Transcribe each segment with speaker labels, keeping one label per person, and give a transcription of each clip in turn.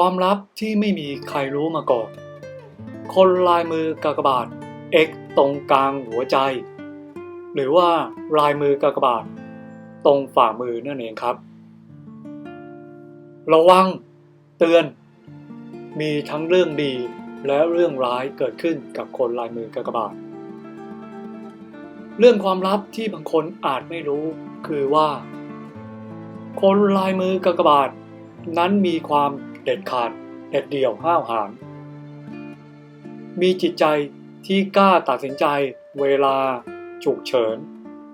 Speaker 1: ความลับที่ไม่มีใครรู้มาก่อน คนลายมือกากบาท X ตรงกลางหัวใจ หรือว่าลายมือกากบาท ตรงฝ่ามือนั่นเองครับ ระวัง เตือน มีทั้งเรื่องดีและเรื่องร้ายเกิดขึ้นกับคนลายมือกากบาท เรื่องความลับที่บางคนอาจไม่รู้คือว่า คนลายมือกากบาท นั้นมีความ เด็ดขาด เด็ดเดี่ยวห้าวหาญมีจิตใจที่กล้าตัดสินใจเวลาฉุกเฉิน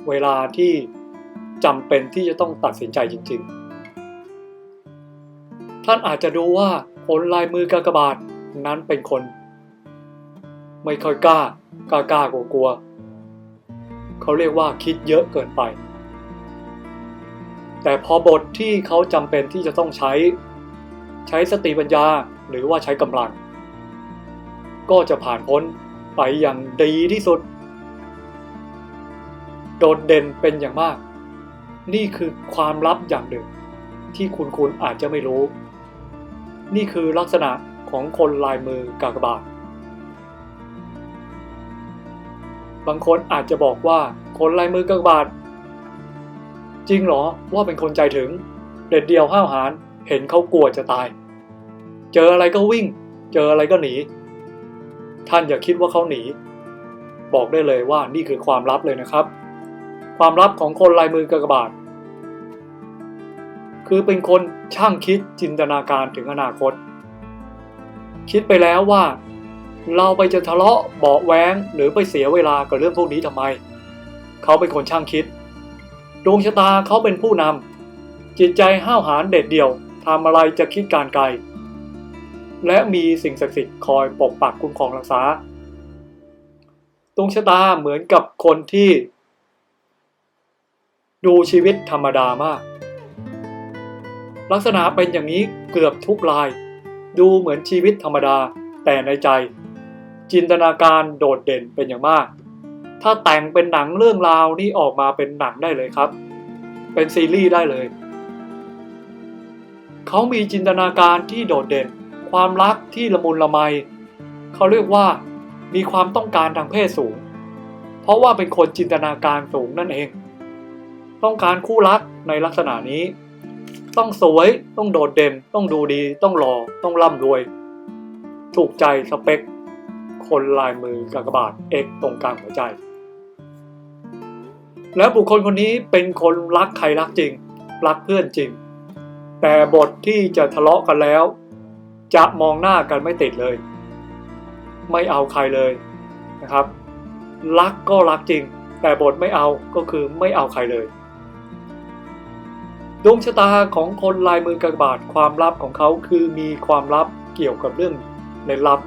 Speaker 1: เวลาที่จำเป็นที่จะต้องตัดสินใจจริง ๆ ท่านอาจจะดูว่าคนลายมือกากบาทนั้นเป็นคน ไม่ค่อยกล้ากล้ากล้ากลัวกลัว เขาเรียกว่าคิดเยอะเกินไป แต่พอบทที่เขาจำเป็นที่จะต้องใช้ ใช้สติปัญญาหรือว่าใช้กำลัง ก็จะผ่านพ้นไปอย่างดีที่สุด โดดเด่นเป็นอย่างมาก นี่คือความลับอย่างหนึ่ง ที่คุณคุณอาจจะไม่รู้ นี่คือลักษณะของคนลายมือกากบาท บางคนอาจจะบอกว่าคนลายมือกากบาท จริงเหรอว่าเป็นคนใจถึง เด็ดเดียวห้าวหาญเห็นเขากลัวจะตาย เจออะไรก็วิ่ง เจออะไรก็หนี ท่านอย่าคิดว่าเขาหนี บอกได้เลยว่านี่คือความลับเลยนะครับ ความลับของคนลายมือกากบาท คือเป็นคนช่างคิดจินตนาการถึงอนาคต คิดไปแล้วว่า เราไปจะทะเลาะเบาะแว้งหรือไปเสียเวลากับเรื่องพวกนี้ทำไม เขาเป็นคนช่างคิด ดวงชะตาเขาเป็นผู้นำจิตใจห้าวหาญเด็ดเดี่ยวทำอะไรจะคิดการไกล และมีสิ่งศักดิ์สิทธิ์คอยปกปักคุ้มครองรักษาดวงชะตาเหมือนกับคนที่ ดูชีวิตธรรมดามาก ลักษณะเป็นอย่างนี้เกือบทุกราย ดูเหมือนชีวิตธรรมดาแต่ในใจ จินตนาการโดดเด่นเป็นอย่างมาก ถ้าแต่งเป็นหนังเรื่องราวนี่ออกมาเป็นหนังได้เลยครับ เป็นซีรีส์ได้เลย เขามีจินตนาการที่โดดเด่น ความรักที่ละมุนละไม เขาเรียกว่ามีความต้องการทางเพศสูง เพราะว่าเป็นคนจินตนาการสูงนั่นเอง ต้องการคู่รักในลักษณะนี้ ต้องสวยต้องโดดเด่น ต้องดูดี ต้องหล่อต้องร่ำรวย ถูกใจสเปค คนลายมือกากบาทเอกตรงกลางหัวใจ แล้วบุคคลคนนี้เป็นคนรักใครรักจริง รักเพื่อนจริง แต่บทที่จะทะเลาะกันแล้ว จะมองหน้ากันไม่ติดเลย ไม่เอาใครเลยนะครับ รักก็รักจริง แต่บทไม่เอาก็คือไม่เอาใครเลย ดวงชะตาของคนลายมือกากบาทความลับของเขาคือมีความลับเกี่ยวกับเรื่องเล่นลับ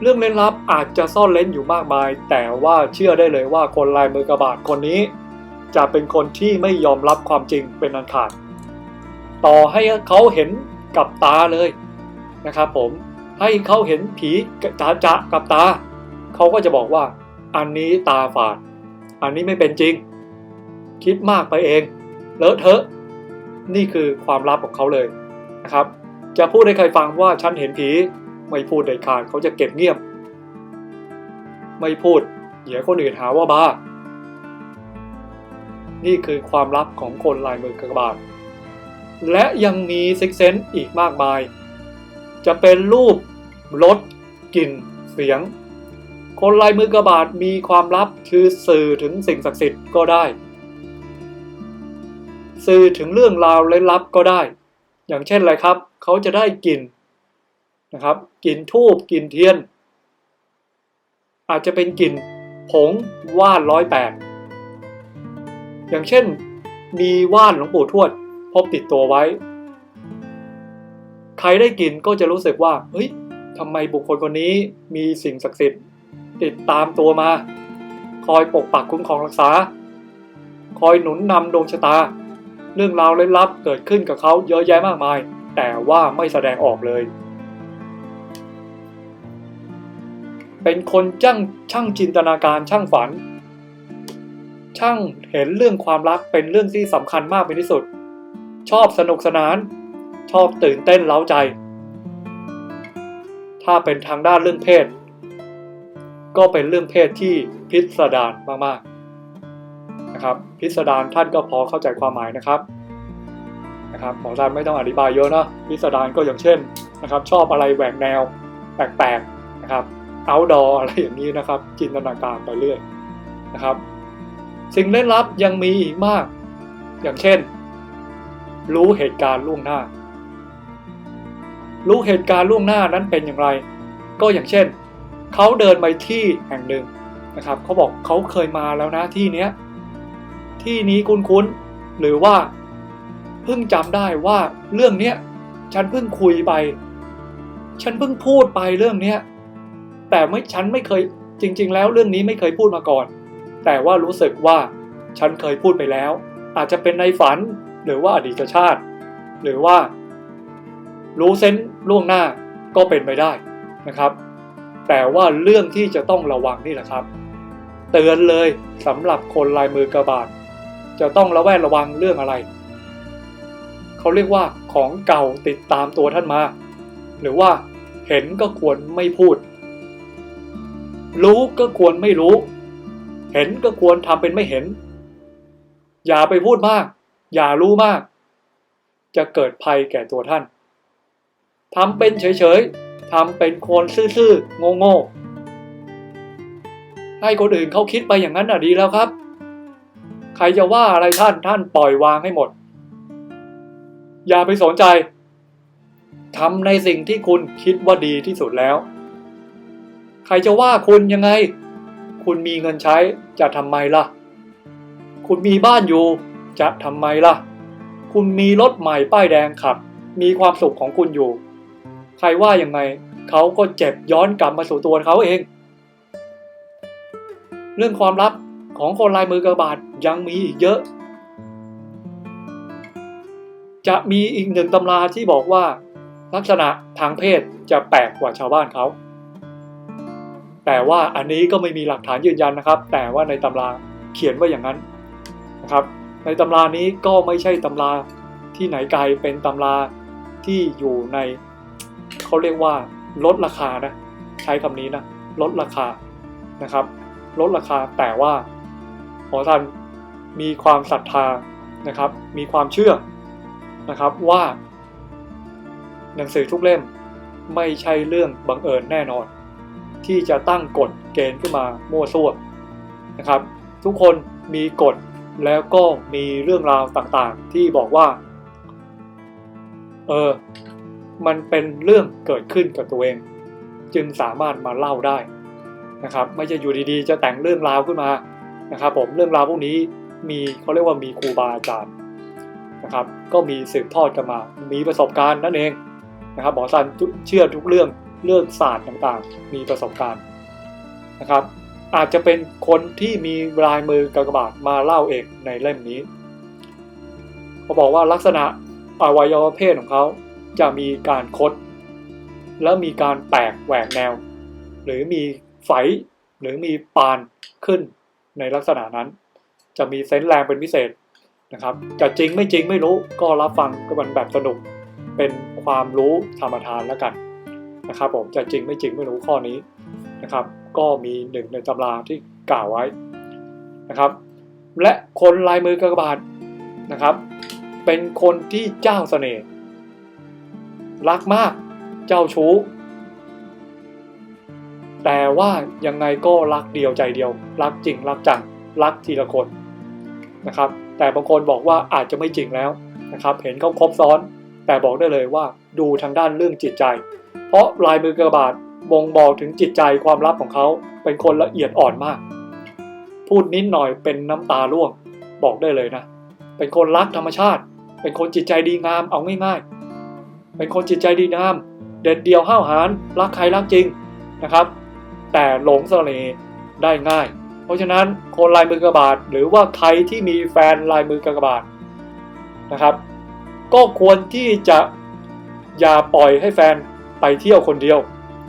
Speaker 1: เรื่องเล่นลับอาจจะซ่อนเล้นอยู่มากมาย แต่ว่าเชื่อได้เลยว่าคนลายมือกากบาทคนนี้ จะเป็นคนที่ไม่ยอมรับความจริงเป็นอันขาด ต่อให้เขาเห็น กับตาเลยนะครับผมให้เขาเห็นผีจะจะกับตา เขาก็จะบอกว่า อันนี้ตาฝาด อันนี้ไม่เป็นจริง คิดมากไปเองเลอะเทอะ นี่คือความลับของเขาเลยนะครับ จะพูดให้ใครฟังว่าฉันเห็นผี ไม่พูดเด็ดขาดเขาจะเก็บเงียบ ไม่พูดเดี๋ยวคนอื่นหาว่าบ้า นี่คือความลับของคนลายมือกระบาด และยังมีซิกเซนอีกมากมาย จะเป็นรูปรสกลิ่น เสียง คนลายมือกระบาดมีความลับคือสื่อถึงสิ่งศักดิ์สิทธิ์ก็ได้ สื่อถึงเรื่องราวล่นลับก็ได้ อย่างเช่นอะไรครับ เขาจะได้กลิ่นนะครับกลิ่นทูบกลิ่นเทียน อาจจะเป็นกลิ่นผงว่านร้อยแปดอย่างเช่น มีว่านหลวงปู่ทวด พบติดตัวไว้ ใครได้กินก็จะรู้สึกว่า เฮ้ยทำไมบุคคลคนนี้มีสิ่งศักดิ์สิทธิ์ ติดตามตัวมา คอยปกปักคุ้มครองรักษา คอยหนุนนำดวงชะตา เรื่องราวล่นลับเกิดขึ้นกับเขาเยอะแยะมากมาย แต่ว่าไม่แสดงออกเลย เป็นคนช่างช่างจินตนาการช่างฝัน ช่างเห็นเรื่องความรักเป็นเรื่องที่สำคัญมากเป็นที่สุด ชอบสนุกสนาน ชอบตื่นเต้นเล้าใจ ถ้าเป็นทางด้านเรื่องเพศ ก็เป็นเรื่องเพศที่พิสดารมากๆนะครับ พิสดารท่านก็พอเข้าใจความหมายนะครับนะครับหมอท่านไม่ต้องอธิบายเยอะนะพิสดารก็อย่างเช่นนะครับ ชอบอะไรแหวกแนวแปลกๆนะครับ outdoor อะไรอย่างนี้นะครับ จินตนาการไปเรื่อยนะครับ สิ่งเล่นลับยังมีอีกมาก อย่างเช่น รู้เหตุการณ์ล่วงหน้า รู้เหตุการณ์ล่วงหน้านั้นเป็นอย่างไร ก็อย่างเช่น เขาเดินไปที่แห่งหนึ่งนะครับเขาบอกเขาเคยมาแล้วนะที่เนี้ยที่นี้คุ้นๆหรือว่าเพิ่งจำได้ว่าเรื่องเนี้ยฉันเพิ่งคุยไป ฉันเพิ่งพูดไปเรื่องเนี้ยแต่ไม่ฉันไม่เคยจริง ๆ แล้วเรื่องนี้ไม่เคยพูดมาก่อน แต่ว่ารู้สึกว่าฉันเคยพูดไปแล้ว อาจจะเป็นในฝัน หรือว่าอดีตชาติ หรือว่า รู้เซนล่วงหน้าก็เป็นไปได้นะครับ แต่ว่าเรื่องที่จะต้องระวังนี่แหละครับ เตือนเลยสำหรับคนลายมือกระบาดจะต้องระแวดระวังเรื่องอะไร เขาเรียกว่าของเก่าติดตามตัวท่านมา หรือว่าเห็นก็ควรไม่พูด รู้ก็ควรไม่รู้ เห็นก็ควรทำเป็นไม่เห็น อย่าไปพูดมาก อย่ารู้มาก จะเกิดภัยแก่ตัวท่านทำเป็นเฉยๆทำเป็นคนซื่อๆโง่ๆให้คนอื่นเขาคิดไปอย่างนั้นอะดีแล้วครับ ใครจะว่าอะไรท่านท่านปล่อยวางให้หมด อย่าไปสนใจทำในสิ่งที่คุณคิดว่าดีที่สุดแล้ว ใครจะว่าคุณยังไง คุณมีเงินใช้จะทำไมล่ะ คุณมีบ้านอยู่ จะทำไมล่ะ คุณมีรถใหม่ป้ายแดงขับ มีความสุขของคุณอยู่ ใครว่ายังไงเขาก็เจ็บย้อนกลับมาสู่ตัวเขาเอง เรื่องความลับของคนลายมือกระบาดยังมีอีกเยอะ จะมีอีกหนึ่งตำราที่บอกว่า ลักษณะทางเพศจะแปลกกว่าชาวบ้านเขาแต่ว่าอันนี้ก็ไม่มีหลักฐานยืนยันนะครับ แต่ว่าในตำราเขียนว่าอย่างนั้นนะครับ ในตำรานี้ก็ไม่ใช่ตำราที่ไหนไกลเป็นตำราที่อยู่ในเขาเรียกว่าลดราคานะใช้คำนี้นะลดราคานะครับ ลดราคาแต่ว่าขอท่านมีความศรัทธานะครับ มีความเชื่อนะครับว่า หนังสือทุกเล่มไม่ใช่เรื่องบังเอิญแน่นอน ที่จะตั้งกฎเกณฑ์ขึ้นมามั่วซั่วนะครับ ทุกคนมีกฎ แล้วก็มีเรื่องราวต่างๆ ที่บอกว่า เออ มันเป็นเรื่องเกิดขึ้นกับตัวเอง จึงสามารถมาเล่าได้นะครับ ไม่ใช่อยู่ดีๆ จะแต่งเรื่องราวขึ้นมานะครับผมเรื่องราวพวกนี้มีเขาเรียกว่ามีครูบาอาจารย์นะครับ ก็มีสืบทอดกันมา มีประสบการณ์นั่นเองนะครับหมอซันเชื่อทุกเรื่องเรื่องศาสตร์ต่างๆ มีประสบการณ์นะครับ อาจจะเป็นคนที่มีลายมือกากบาทมาเล่าเองในเล่มนี้เขาบอกว่าลักษณะอวัยวะเพศของเขาจะมีการคด แล้วมีการแตกแหวกแนว หรือมีไฝหรือมีปานขึ้นในลักษณะนั้น จะมีเซนส์แรงเป็นพิเศษนะครับ จะจริงไม่จริงไม่รู้ก็รับฟังก็มันแบบสนุกเป็นความรู้ธรรมทานแล้วกันนะครับผมจะจริงไม่จริงไม่รู้ข้อนี้นะครับ ก็มีหนึ่งในตำราที่กล่าวไว้นะครับ และคนลายมือกระบาดนะครับ เป็นคนที่เจ้าเสน่ห์รักมากเจ้าชู้ แต่ว่ายังไงก็รักเดียวใจเดียว รักจริงรักจังรักทีละคนนะครับ แต่บางคนบอกว่าอาจจะไม่จริงแล้วนะครับ เห็นเขาครบซ้อน แต่บอกได้เลยว่าดูทางด้านเรื่องจิตใจ เพราะลายมือกระบาด บ่งบอกถึงจิตใจความลับของเขาเป็นคนละเอียดอ่อนมาก พูดนิดหน่อยเป็นน้ำตาร่วง บอกได้เลยนะ เป็นคนรักธรรมชาติ เป็นคนจิตใจดีงามเอาง่ายๆ เป็นคนจิตใจดีงาม เด็ดเดียวห้าวหาญรักใครรักจริงนะครับ แต่หลงเสน่ห์ได้ง่าย เพราะฉะนั้นคนลายมือกระบาดหรือว่าใครที่มีแฟนลายมือกระบาดนะครับ ก็ควรที่จะอย่าปล่อยให้แฟนไปเที่ยวคนเดียว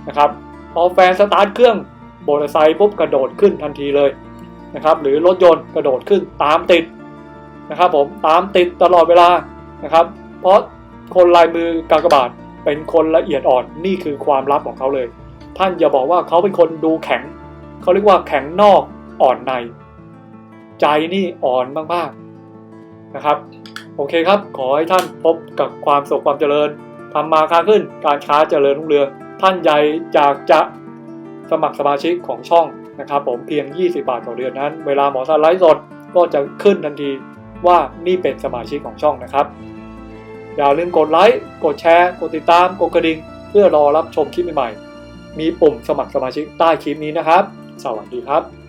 Speaker 1: นะครับพอแฟนสตาร์ทเครื่องมอเตอร์ไซค์ปุ๊บกระโดดขึ้นทันทีเลยนะครับหรือรถยนต์กระโดดขึ้นตามติดนะครับผมตามติดตลอดเวลานะครับ เพราะคนลายมือกากบาทเป็นคนละเอียดอ่อนนี่คือความลับของเขาเลย ท่านอย่าบอกว่าเขาเป็นคนดูแข็ง เขาเรียกว่าแข็งนอกอ่อนใน ใจนี่อ่อนมากๆนะครับ โอเคครับ ขอให้ท่านพบกับความสุขความเจริญทำมาค้าขึ้นการค้าเจริญรุ่งเรือง ท่านใหญ่จากจะสมัครสมาชิกของช่องนะครับผมเพียง 20 บาทต่อเดือนนั้น เวลาหมอสไลฟ์สดก็จะขึ้นทันทีว่านี่เป็นสมาชิกของช่องนะครับ อย่าลืมกดไลค์ กดแชร์ กดติดตาม กดกระดิ่ง เพื่อรอรับชมคลิปใหม่ๆ มีปุ่มสมัครสมาชิกใต้คลิปนี้นะครับ สวัสดีครับ